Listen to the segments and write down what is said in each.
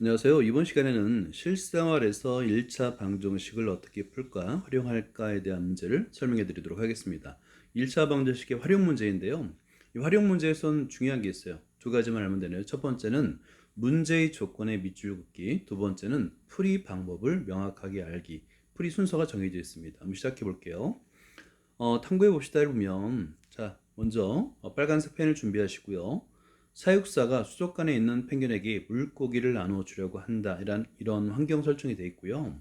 안녕하세요. 이번 시간에는 실생활에서 1차 방정식을 어떻게 풀까, 활용할까에 대한 문제를 설명해 드리도록 하겠습니다. 1차 방정식의 활용 문제인데요. 이 활용 문제에선 중요한 게 있어요. 두 가지만 알면 되네요. 첫 번째는 문제의 조건의 밑줄 긋기, 두 번째는 풀이 방법을 명확하게 알기. 풀이 순서가 정해져 있습니다. 한번 시작해 볼게요. 어, 탐구해 봅시다 보면 자, 먼저 어, 빨간색 펜을 준비하시고요. 사육사가 수족관에 있는 펭귄에게 물고기를 나누어 주려고 한다. 이런 이런 환경 설정이 되어 있고요.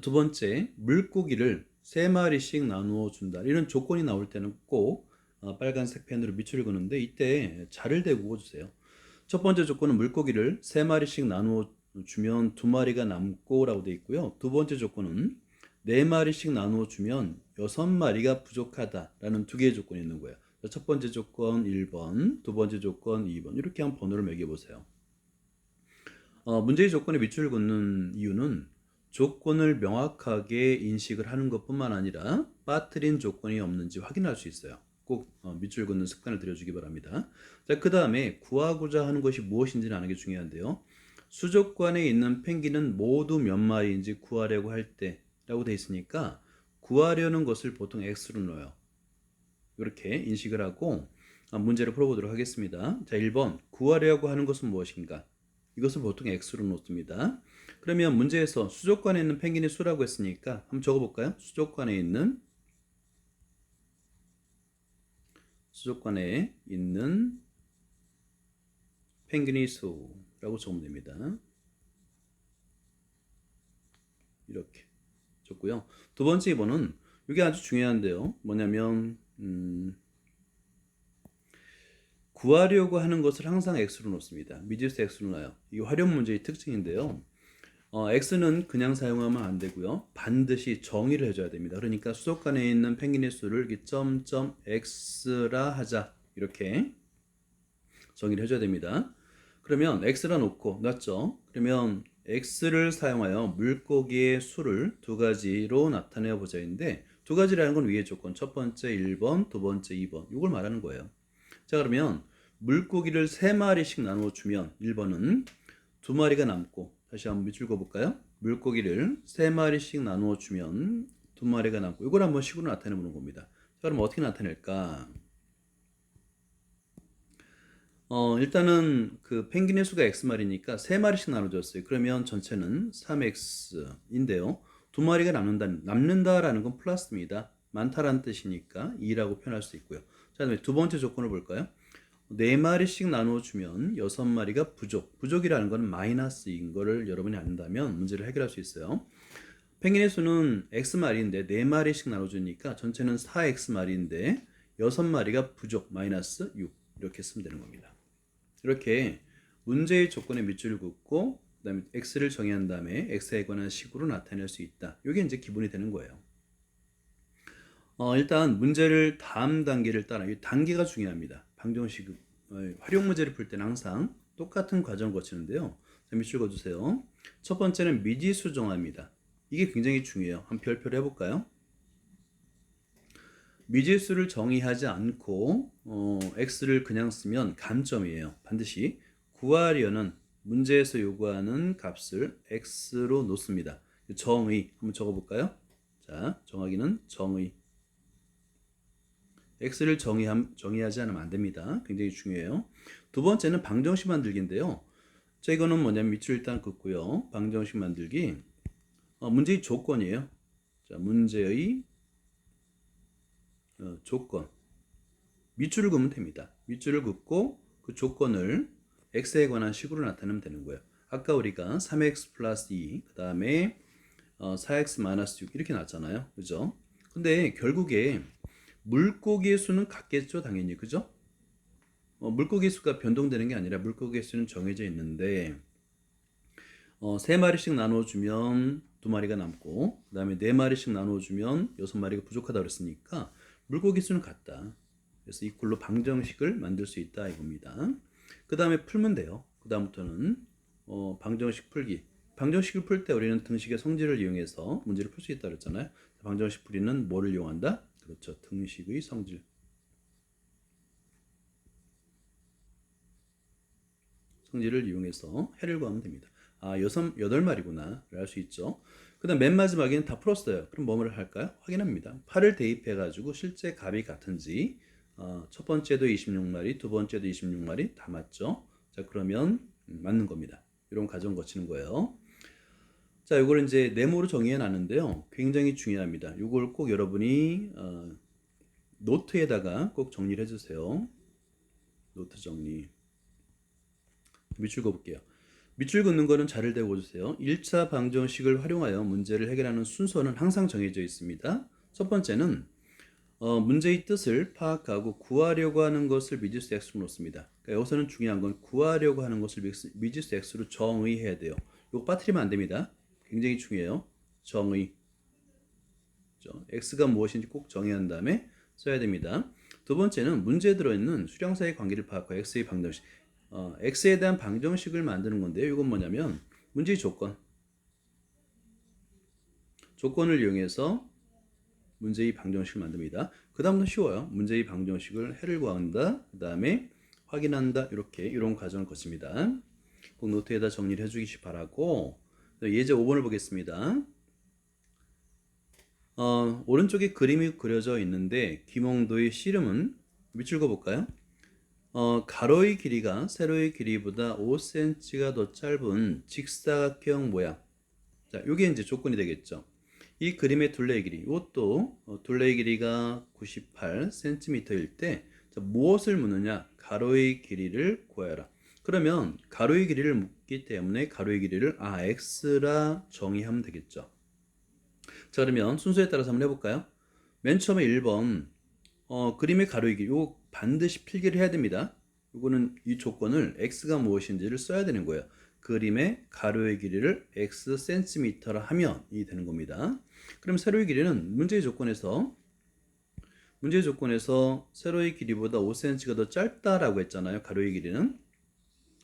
두 번째, 물고기를 세 마리씩 나누어 준다. 이런 조건이 나올 때는 꼭 어, 빨간색 펜으로 밑줄을 그는데 이때 자를 대고 그어주세요. 첫 번째 조건은 물고기를 세 마리씩 나누어 주면 두 마리가 남고라고 되어 있고요. 두 번째 조건은 네 마리씩 나누어 주면 여섯 마리가 부족하다라는 두 개의 조건이 있는 거예요. 첫 번째 조건 1번, 두 번째 조건 2번 이렇게 한 번호를 매겨보세요. 어, 문제의 조건에 밑줄을 긋는 이유는 조건을 명확하게 인식을 하는 것뿐만 아니라 빠뜨린 조건이 없는지 확인할 수 있어요. 꼭 어, 밑줄 긋는 습관을 들여주기 바랍니다. 자, 그 다음에 구하고자 하는 것이 무엇인지는 아는 게 중요한데요. 수족관에 있는 펭귄은 모두 몇 마리인지 구하려고 할 때라고 돼 있으니까 구하려는 것을 보통 X로 넣어요. 이렇게 인식을 하고 아, 문제를 풀어보도록 하겠습니다. 자, 1번 구하려고 하는 것은 무엇인가? 이것을 보통 X로 놓습니다. 그러면 문제에서 수족관에 있는 펭귄의 수라고 했으니까 한번 적어볼까요? 수족관에 있는 수족관에 있는 펭귄의 수라고 적으면 됩니다. 이렇게 적고요. 두 번째 2번은 이게 아주 중요한데요. 뭐냐면 음, 구하려고 하는 것을 항상 x로 놓습니다. 미지수 x로 놔요. 이게 활용 문제의 특징인데요. 어, x는 그냥 사용하면 안 되고요. 반드시 정의를 해줘야 됩니다. 그러니까 수족관에 있는 펭귄의 수를 점점 x라 하자 이렇게 정의를 해줘야 됩니다. 그러면 x라 놓고 놨죠. 그러면 x를 사용하여 물고기의 수를 두 가지로 나타내어 보자인데 두 가지라는 건 위의 조건. 첫 번째 1번, 두 번째 2번. 이걸 말하는 거예요. 자, 그러면 물고기를 세 마리씩 나누어 주면 1번은 두 마리가 남고 다시 한번 밑줄 그어 볼까요? 물고기를 세 마리씩 나누어 주면 두 마리가 남고 이걸 한번 식으로 나타내 보는 겁니다. 자, 그럼 어떻게 나타낼까? 어, 일단은 그 펭귄의 수가 x마리니까 세 마리씩 나눠줬어요. 그러면 전체는 3x인데요. 두 마리가 남는다, 남는다라는 건 플러스입니다. 많다라는 뜻이니까 2라고 표현할 수 있고요. 자, 다음에 두 번째 조건을 볼까요? 네 마리씩 나눠주면 여섯 마리가 부족. 부족이라는 건 마이너스인 거를 여러분이 안다면 문제를 해결할 수 있어요. 펭귄의 수는 x마리인데 네 마리씩 나눠주니까 전체는 4x마리인데 여섯 마리가 부족, 마이너스 6. 이렇게 쓰면 되는 겁니다. 이렇게 문제의 조건에 밑줄을 긋고 그다음에 x를 정의한 다음에 x에 관한 식으로 나타낼 수 있다. 이게 이제 기본이 되는 거예요. 어, 일단 문제를 다음 단계를 따라 이 단계가 중요합니다. 방정식 어, 활용 문제를 풀 때는 항상 똑같은 과정 거치는데요. 자, 밑줄 그어주세요. 첫 번째는 미지수 정합니다. 이게 굉장히 중요해요. 한 별표를 해볼까요? 미지수를 정의하지 않고 어, x를 그냥 쓰면 감점이에요. 반드시 구하려는 문제에서 요구하는 값을 x로 놓습니다. 정의 한번 적어볼까요? 자, 정하기는 정의. x를 정의함, 정의하지 않으면 안 됩니다. 굉장히 중요해요. 두 번째는 방정식 만들기인데요. 자, 이거는 뭐냐면 밑줄 일단 긋고요. 방정식 만들기. 어, 문제의 조건이에요. 자, 문제의 어, 조건. 밑줄을 그으면 됩니다. 밑줄을 긋고 그 조건을 x에 관한 식으로 나타내면 되는 거예요. 아까 우리가 3x 플러스 2, 그 다음에 어, 4x 마이너스 6 이렇게 나왔잖아요. 그죠? 근데 결국에 물고기의 수는 같겠죠, 당연히. 그죠? 어, 물고기 수가 변동되는 게 아니라 물고기의 수는 정해져 있는데 어, 3마리씩 나눠주면 2마리가 남고 그 다음에 4마리씩 나눠주면 6마리가 부족하다 그랬으니까 물고기 수는 같다. 그래서 이꼴로 방정식을 만들 수 있다 이겁니다. 그 다음에 풀면 돼요. 그 다음부터는 어, 방정식 풀기. 방정식을 풀 때 우리는 등식의 성질을 이용해서 문제를 풀 수 있다 그랬잖아요. 방정식 풀이는 뭐를 이용한다? 그렇죠. 등식의 성질. 성질을 이용해서 해를 구하면 됩니다. 아, 여섯, 여덟 마리구나. 알수 있죠. 그 다음 맨 마지막에는 다 풀었어요. 그럼 뭐를 할까요? 확인합니다. 8을 대입해가지고 실제 값이 같은지, 어, 첫 번째도 26마리, 두 번째도 26마리 다 맞죠? 자, 그러면 음, 맞는 겁니다. 이런 과정 거치는 거예요. 자, 이걸 이제 네모로 정의해 놨는데요. 굉장히 중요합니다. 이걸 꼭 여러분이 어, 노트에다가 꼭 정리를 해주세요. 노트 정리. 밑줄 그어볼게요. 밑줄 긋는 거는 자를 대고 주세요. 1차 방정식을 활용하여 문제를 해결하는 순서는 항상 정해져 있습니다. 첫 번째는 어, 문제의 뜻을 파악하고 구하려고 하는 것을 미지수 x로 놓습니다. 그러니까 여기서는 중요한 건 구하려고 하는 것을 미지수- x로 정의해야 돼요. 이거 빠뜨리면 안 됩니다. 굉장히 중요해요. 정의. 그죠? x가 무엇인지 꼭 정의한 다음에 써야 됩니다. 두 번째는 문제에 들어있는 수량사의 관계를 파악하고 x의 방정식. 어, x에 대한 방정식을 만드는 건데요. 이건 뭐냐면 문제의 조건. 조건을 이용해서 문제의 방정식을 만듭니다. 그 다음부터 쉬워요. 문제의 방정식을 해를 구한다. 그 다음에 확인한다. 이렇게 이런 과정을 거칩니다. 꼭 노트에다 정리를 해주기 바라고 예제 5번을 보겠습니다. 어, 오른쪽에 그림이 그려져 있는데 김홍도의 씨름은 밑줄 그어볼까요? 어, 가로의 길이가 세로의 길이보다 5cm가 더 짧은 직사각형 모양. 자, 이게 이제 조건이 되겠죠. 이 그림의 둘레의 길이, 이것도 어, 둘레의 길이가 98cm일 때 자, 무엇을 묻느냐? 가로의 길이를 구하여라. 그러면 가로의 길이를 묻기 때문에 가로의 길이를 아 x라 정의하면 되겠죠. 자 그러면 순서에 따라서 한번 해볼까요? 맨 처음에 1번 어, 그림의 가로의 길이 이거 반드시 필기를 해야 됩니다. 이거는 이 조건을 x가 무엇인지를 써야 되는 거예요. 그림의 가로의 길이를 x cm라 하면 이 되는 겁니다. 그럼 세로의 길이는 문제의 조건에서 문제의 조건에서 세로의 길이보다 5cm가 더 짧다라고 했잖아요. 가로의 길이는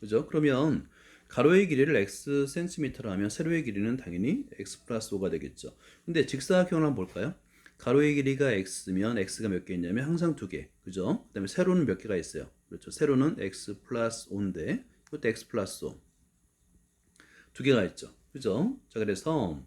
그죠? 그러면 가로의 길이를 x cm로 하면 세로의 길이는 당연히 x 플러스 5가 되겠죠. 근데 직사각형을 한번 볼까요? 가로의 길이가 x면 x가 몇 개 있냐면 항상 두 개. 그죠? 그다음에 세로는 몇 개가 있어요. 그렇죠. 세로는 x 플러스 5인데 이것도 x 플러스 5. 두 개가 있죠. 그죠? 자, 그래서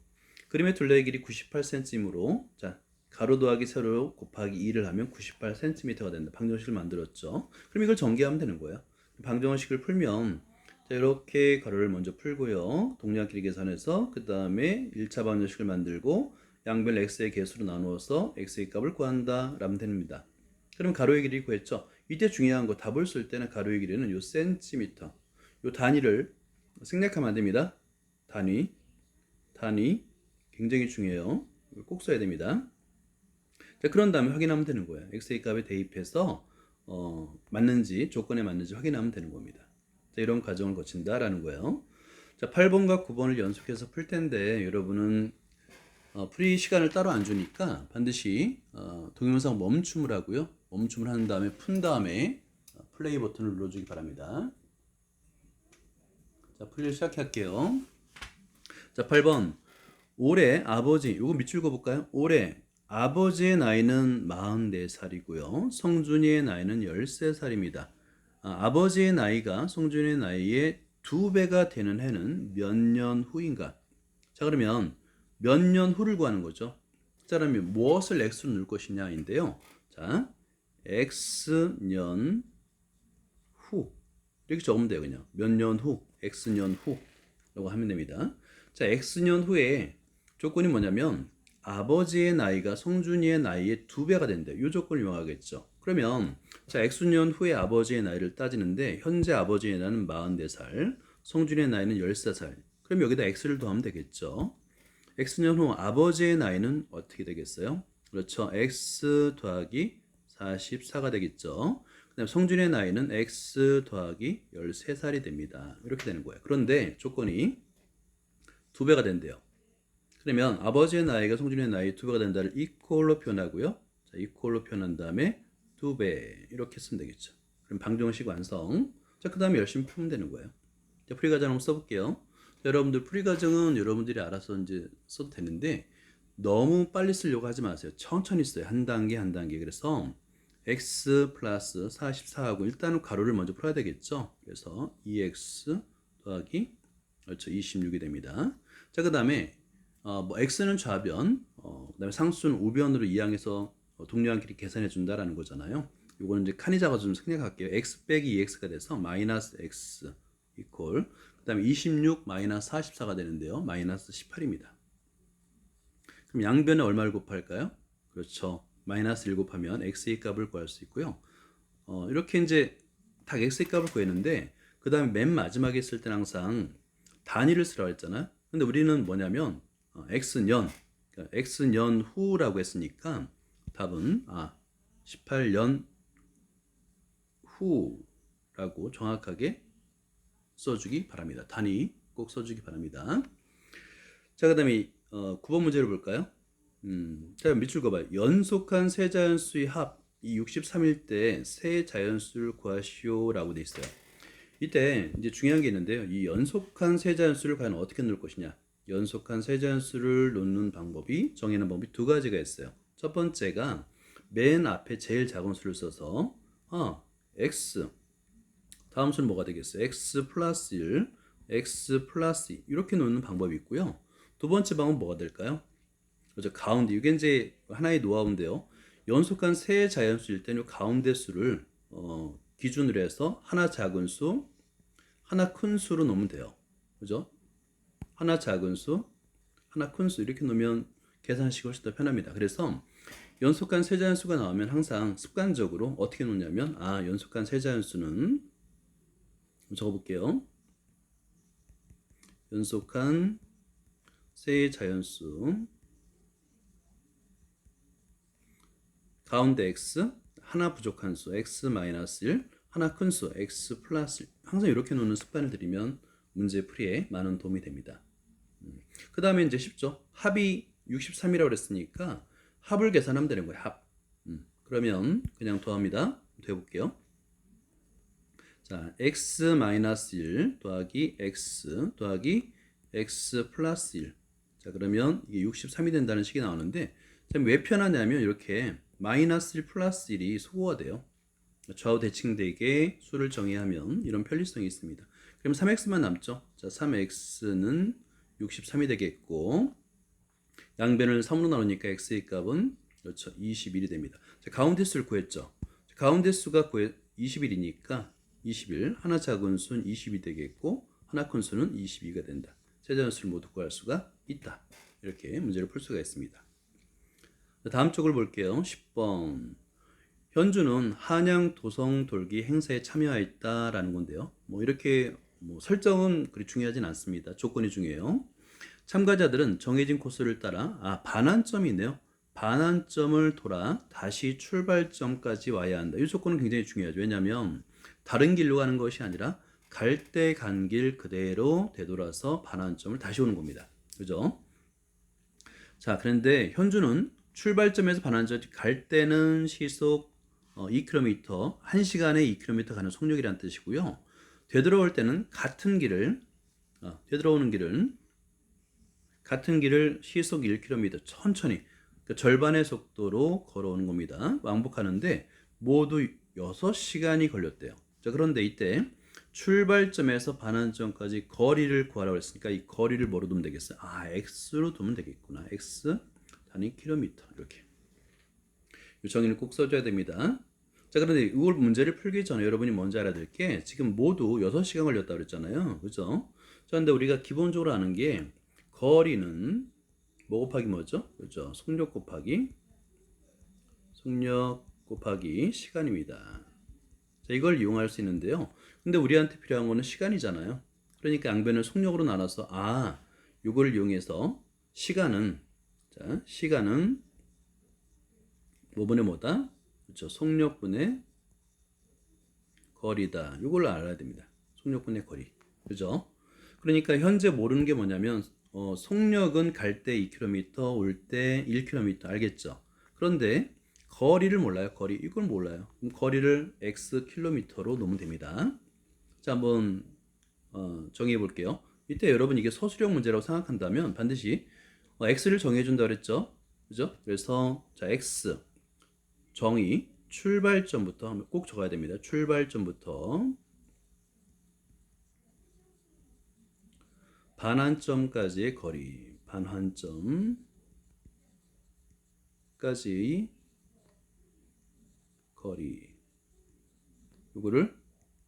그림의 둘레의 길이 98cm이므로 자, 가로 더하기 세로 곱하기 2를 하면 98cm가 된다. 방정식을 만들었죠. 그럼 이걸 전개하면 되는 거예요. 방정식을 풀면 자, 이렇게 가로를 먼저 풀고요. 동량 길이 계산해서 그 다음에 1차 방정식을 만들고 양변 x의 개수로 나누어서 x의 값을 구한다 라면 됩니다. 그럼 가로의 길이 구했죠. 이때 중요한 거 답을 쓸 때는 가로의 길이는 요 센티미터 요 단위를 생략하면 안 됩니다. 단위 단위 굉장히 중요해요. 꼭 써야 됩니다. 자, 그런 다음에 확인하면 되는 거예요. x의 값에 대입해서 어, 맞는지 조건에 맞는지 확인하면 되는 겁니다. 자, 이런 과정을 거친다라는 거예요. 자, 8번과 9번을 연속해서 풀 텐데 여러분은 어, 풀이 시간을 따로 안 주니까 반드시 어, 동영상 멈춤을 하고요. 멈춤을 한 다음에 푼 다음에 어, 플레이 버튼을 눌러주기 바랍니다. 자, 풀이를 시작할게요. 자, 8번. 올해 아버지, 요거 밑줄 그어볼까요? 올해 아버지의 나이는 44살이고요. 성준이의 나이는 13살입니다. 아, 버지의 나이가 성준이의 나이의 두 배가 되는 해는 몇 년 후인가? 자, 그러면 몇 년 후를 구하는 거죠. 자, 그러면 무엇을 x로 넣을 것이냐인데요. 자, x년 후. 이렇게 적으면 돼요, 그냥. 몇 년 후, x년 후라고 하면 됩니다. 자, x년 후에 조건이 뭐냐면 아버지의 나이가 성준이의 나이의 두 배가 된다. 이 조건을 이용하겠죠. 그러면 자, x년 후에 아버지의 나이를 따지는데 현재 아버지의 나이는 44살, 성준이의 나이는 14살. 그럼 여기다 x를 더하면 되겠죠. x년 후 아버지의 나이는 어떻게 되겠어요? 그렇죠. x 더하기 44가 되겠죠. 그다음 성준의 나이는 x 더하기 13살이 됩니다. 이렇게 되는 거예요. 그런데 조건이 두 배가 된대요. 그러면 아버지의 나이가 성준의 나이 두 배가 된다를 이퀄로 표현하고요. 자, 이퀄로 표현한 다음에 두 배 이렇게 쓰면 되겠죠. 그럼 방정식 완성. 자, 그 다음에 열심히 풀면 되는 거예요. 자, 풀이 과정 한번 써볼게요. 자, 여러분들 풀이 과정은 여러분들이 알아서 이제 써도 되는데 너무 빨리 쓰려고 하지 마세요. 천천히 써요. 한 단계 한 단계. 그래서 x 플러스 44하고 일단은 가로를 먼저 풀어야 되겠죠. 그래서 2x 더하기 그렇죠 26이 됩니다. 자 그 다음에 어, 뭐 x는 좌변, 어, 그 다음에 상수는 우변으로 이항해서 어, 동료한 길이 계산해 준다라는 거잖아요. 이거는 이제 칸이자가 좀 생략할게요. x 빼기 2x가 돼서 마이너스 x 이퀄 그 다음에 26 마이너스 44가 되는데요. 마이너스 18입니다. 그럼 양변에 얼마를 곱할까요? 그렇죠. 마이너스 1 곱하면 x의 값을 구할 수 있고요. 어, 이렇게 이제 딱 x의 값을 구했는데 그 다음에 맨 마지막에 쓸 때는 항상 단위를 쓰라고 했잖아요. 근데 우리는 뭐냐면 어, x년 그러니까 x년 후라고 했으니까 답은 아 18년 후라고 정확하게 써주기 바랍니다. 단위 꼭 써주기 바랍니다. 자, 그 다음에 어, 9번 문제를 볼까요? 음, 자, 밑줄 그어봐요. 연속한 세 자연수의 합, 이 63일 때 세 자연수를 구하시오라고 돼 있어요. 이때 이제 중요한 게 있는데요. 이 연속한 세 자연수를 과연 어떻게 넣을 것이냐? 연속한 세 자연수를 놓는 방법이 정해놓은 방법이 두 가지가 있어요. 첫 번째가 맨 앞에 제일 작은 수를 써서 아, x 다음 수는 뭐가 되겠어요? x 플러스 1, x 플러스 2 이렇게 놓는 방법이 있고요. 두 번째 방법은 뭐가 될까요? 그렇죠. 가운데 이게 이제 하나의 노하우인데요. 연속한 세 자연수일 때는 가운데 수를 어, 기준으로 해서 하나 작은 수, 하나 큰 수로 놓으면 돼요. 그죠? 하나 작은 수, 하나 큰 수 이렇게 놓으면 계산식이 훨씬 더 편합니다. 그래서 연속한 세 자연수가 나오면 항상 습관적으로 어떻게 놓냐면 아 연속한 세 자연수는 적어볼게요. 연속한 세 자연수 가운데 x 하나 부족한 수 x 마이너스 1 하나 큰 수 x 플러스 1 항상 이렇게 놓는 습관을 들이면 문제 풀이에 많은 도움이 됩니다. 그 다음에 이제 쉽죠. 합이 63이라고 그랬으니까 합을 계산하면 되는 거예요. 합. 음, 그러면 그냥 더합니다. 해볼게요. 자, x 마이너스 1 더하기 x 더하기 x 플러스 1. 자, 그러면 이게 63이 된다는 식이 나오는데 왜 편하냐면 이렇게 마이너스 1 플러스 1이 소거가 돼요. 좌우 대칭되게 수를 정의하면 이런 편리성이 있습니다. 그럼 3x만 남죠. 자, 3x는 63이 되겠고 양변을 3으로 나누니까 x의 값은 그렇죠. 21이 됩니다. 자, 가운데 수를 구했죠. 자, 가운데 수가 21이니까 21 하나 작은 수는 20이 되겠고 하나 큰 수는 22가 된다. 세자연수를 모두 구할 수가 있다. 이렇게 문제를 풀 수가 있습니다. 자, 다음 쪽을 볼게요. 10번. 현주는 한양 도성 돌기 행사에 참여했다라는 건데요. 뭐 이렇게 뭐 설정은 그리 중요하진 않습니다. 조건이 중요해요. 참가자들은 정해진 코스를 따라 아 반환점이 있네요. 반환점을 돌아 다시 출발점까지 와야 한다. 이 조건은 굉장히 중요하죠. 왜냐하면 다른 길로 가는 것이 아니라 갈 때 간 길 그대로 되돌아서 반환점을 다시 오는 겁니다. 그죠? 자, 그런데 현주는 출발점에서 반환점 갈 때는 시속 어, 2km, 1시간에 2km 가는 속력이라는 뜻이고요. 되돌아올 때는 같은 길을 어, 되돌아오는 길은 같은 길을 시속 1km 천천히 그러니까 절반의 속도로 걸어오는 겁니다. 왕복하는데 모두 6시간이 걸렸대요. 자, 그런데 이때 출발점에서 반환점까지 거리를 구하라고 했으니까 이 거리를 뭐로 두면 되겠어요? 아, x로 두면 되겠구나. x 단위 킬로미터 이렇게. 이 정의를 꼭 써줘야 됩니다. 자, 그런데 이걸 문제를 풀기 전에 여러분이 먼저 알아야 될 게 지금 모두 6시간 걸렸다 그랬잖아요. 그죠? 자, 근데 우리가 기본적으로 아는 게 거리는 뭐 곱하기 뭐죠? 그죠? 속력 곱하기 속력 곱하기 시간입니다. 자, 이걸 이용할 수 있는데요. 근데 우리한테 필요한 거는 시간이잖아요. 그러니까 양변을 속력으로 나눠서 아, 이걸 이용해서 시간은 자, 시간은 뭐분의 뭐다? 그렇죠. 속력분의 거리다. 이걸 알아야 됩니다. 속력분의 거리. 그죠? 그러니까 현재 모르는 게 뭐냐면 어, 속력은 갈 때 2km, 올 때 1km 알겠죠? 그런데 거리를 몰라요. 거리 이걸 몰라요. 그럼 거리를 x 킬로미터로 놓으면 됩니다. 자 한번 어, 정의해 볼게요. 이때 여러분 이게 서술형 문제라고 생각한다면 반드시 어, x를 정해 준다 그랬죠. 그죠? 그래서 자 x 정의 출발점부터 꼭 적어야 됩니다. 출발점부터 반환점까지의 거리, 반환점까지 거리. 이거를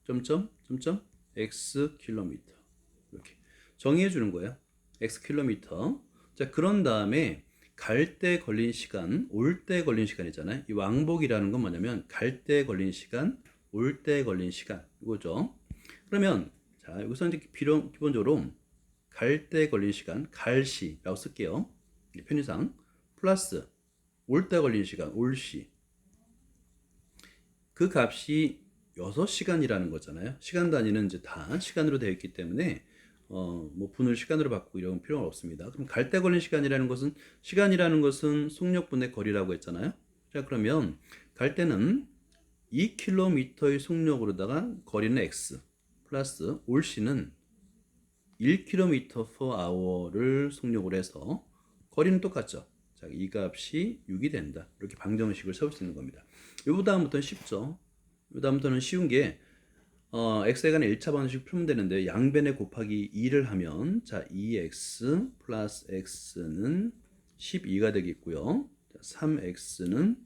점점 점점 x 킬로미터 이렇게 정의해 주는 거예요. x 킬로미터. 자, 그런 다음에 갈 때 걸린 시간, 올 때 걸린 시간이잖아요. 이 왕복이라는 건 뭐냐면 갈 때 걸린 시간, 올 때 걸린 시간 이거죠. 그러면 자, 여기서 이제 비록 기본적으로 갈 때 걸린 시간, 갈시라고 쓸게요. 이 편의상 플러스 올 때 걸린 시간, 올시. 그 값이 6시간이라는 거잖아요. 시간 단위는 이제 다 시간으로 되어 있기 때문에 어, 뭐 분을 시간으로 바꾸고 이런 필요가 없습니다. 그럼 갈때 걸린 시간이라는 것은 시간이라는 것은 속력분의 거리라고 했잖아요. 자, 그러면 갈 때는 2km의 속력으로다가 거리는 x 플러스 올 시는 1km per hour를 속력으로 해서 거리는 똑같죠. 자, 이 값이 6이 된다. 이렇게 방정식을 세울 수 있는 겁니다. 요 다음부터는 쉽죠. 요 다음부터는 쉬운 게 어, x에 관한 1차 방정식 풀면 되는데 양변에 곱하기 2를 하면 자 2x 플러스 x는 12가 되겠고요. 자, 3x는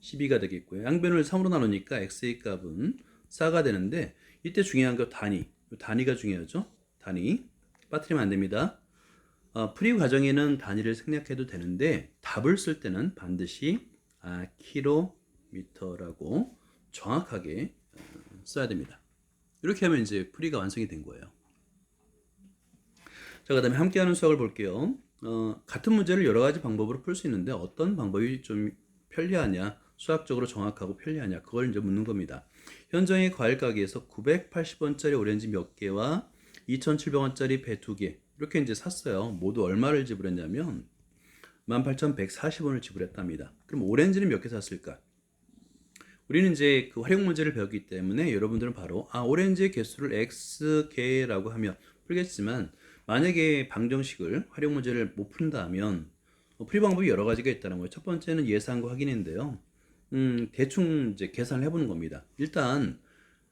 12가 되겠고요. 양변을 3으로 나누니까 x의 값은 4가 되는데 이때 중요한 거 단위. 요 단위가 중요하죠. 단위. 빠뜨리면 안 됩니다. 어, 풀이 과정에는 단위를 생략해도 되는데 답을 쓸 때는 반드시 아, 킬로미터라고 정확하게 어, 써야 됩니다. 이렇게 하면 이제 풀이가 완성이 된 거예요. 자, 그 다음에 함께하는 수학을 볼게요. 어, 같은 문제를 여러 가지 방법으로 풀 수 있는데 어떤 방법이 좀 편리하냐, 수학적으로 정확하고 편리하냐, 그걸 이제 묻는 겁니다. 현정의 과일 가게에서 980원짜리 오렌지 몇 개와 2,700원짜리 배 두 개, 이렇게 이제 샀어요. 모두 얼마를 지불했냐면 18,140원을 지불했답니다. 그럼 오렌지는 몇 개 샀을까? 우리는 이제 그 활용 문제를 배웠기 때문에 여러분들은 바로 아 오렌지의 개수를 x 개라고 하면 풀겠지만 만약에 방정식을 활용 문제를 못 푼다면 어, 풀이 방법이 여러 가지가 있다는 거예요. 첫 번째는 예상과 확인인데요. 음, 대충 이제 계산을 해보는 겁니다. 일단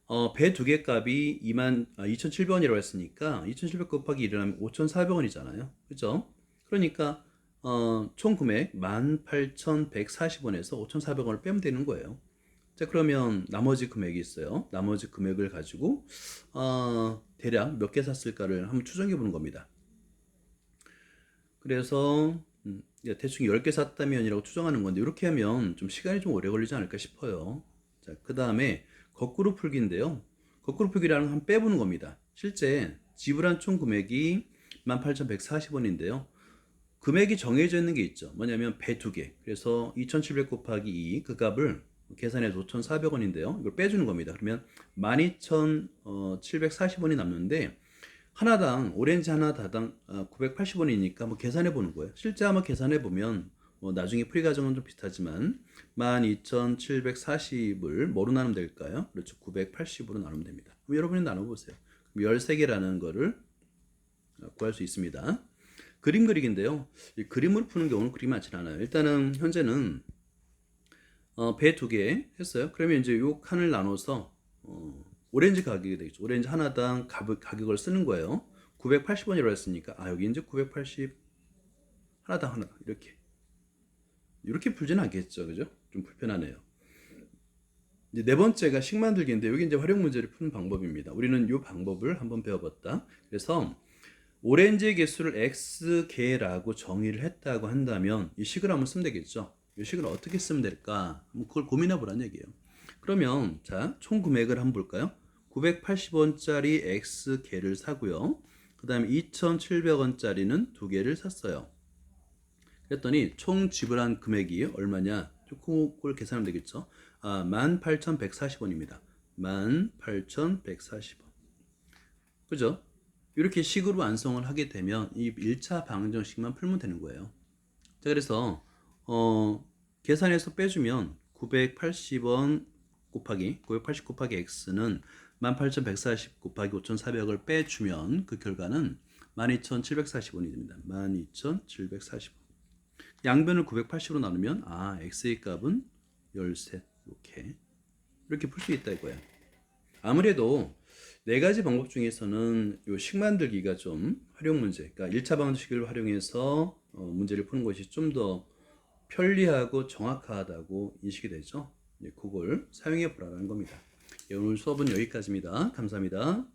어, 배 두 개 값이 2만 아, 2,700원이라고 했으니까 2,700 곱하기 1을 하면 5,400원이잖아요. 그죠? 그러니까 어, 총 금액 18,140원에서 5,400원을 빼면 되는 거예요. 자, 그러면 나머지 금액이 있어요. 나머지 금액을 가지고 어, 대략 몇 개 샀을까를 한번 추정해 보는 겁니다. 그래서 음, 야, 대충 10개 샀다면이라고 추정하는 건데 이렇게 하면 좀 시간이 좀 오래 걸리지 않을까 싶어요. 자, 그 다음에 거꾸로 풀기인데요. 거꾸로 풀기라는 건한 빼보는 겁니다. 실제 지불한 총 금액이 18,140원인데요. 금액이 정해져 있는 게 있죠. 뭐냐면 배두 개. 그래서 2,700 곱하기 2, 그 값을 계산해서 5,400원인데요. 이걸 빼주는 겁니다. 그러면 12,740원이 남는데 하나당 오렌지 하나 다당 980원이니까 뭐 계산해 보는 거예요. 실제 한번 계산해 보면 뭐 나중에 풀이 과정은 좀 비슷하지만 12,740을 뭐로 나누면 될까요? 그렇죠. 980으로 나누면 됩니다. 그럼 여러분이 나눠 보세요. 13개라는 거를 구할 수 있습니다. 그림 그리기인데요. 이 그림을 푸는 경우는 그리 많지 않아요. 일단은 현재는 어, 배 두 개 했어요. 그러면 이제 요 칸을 나눠서 어, 오렌지 가격이 되겠죠. 오렌지 하나당 가격, 가격을 쓰는 거예요. 980원이라고 했으니까 아 여기 이제 980 하나당 하나 이렇게 이렇게 풀지는 않겠죠, 그죠? 좀 불편하네요. 이제 네 번째가 식 만들기인데 여기 이제 활용 문제를 푸는 방법입니다. 우리는 이 방법을 한번 배워봤다. 그래서 오렌지의 개수를 x 개라고 정의를 했다고 한다면 이 식을 한번 쓰면 되겠죠. 이 식을 어떻게 쓰면 될까? 한번 그걸 고민해 보라는 얘기예요. 그러면 자, 총 금액을 한번 볼까요? 980원짜리 X 개를 사고요. 그 다음에 2,700원짜리는 두 개를 샀어요. 그랬더니 총 지불한 금액이 얼마냐? 그걸 계산하면 되겠죠. 아, 18,140원입니다. 18,140원. 그죠? 이렇게 식으로 완성을 하게 되면 이 1차 방정식만 풀면 되는 거예요. 자, 그래서 어, 계산해서 빼주면 980원 곱하기 980 곱하기 x는 18,140 곱하기 5,400을 빼주면 그 결과는 12,740원이 됩니다. 12,740원. 양변을 980으로 나누면 아 x의 값은 13 이렇게 이렇게 풀 수 있다 이거야. 아무래도 네 가지 방법 중에서는 요 식 만들기가 좀 활용 문제, 그러니까 1차 방정식을 활용해서 어, 문제를 푸는 것이 좀더 편리하고 정확하다고 인식이 되죠. 예, 그걸 사용해 보라는 겁니다. 예, 오늘 수업은 여기까지입니다. 감사합니다.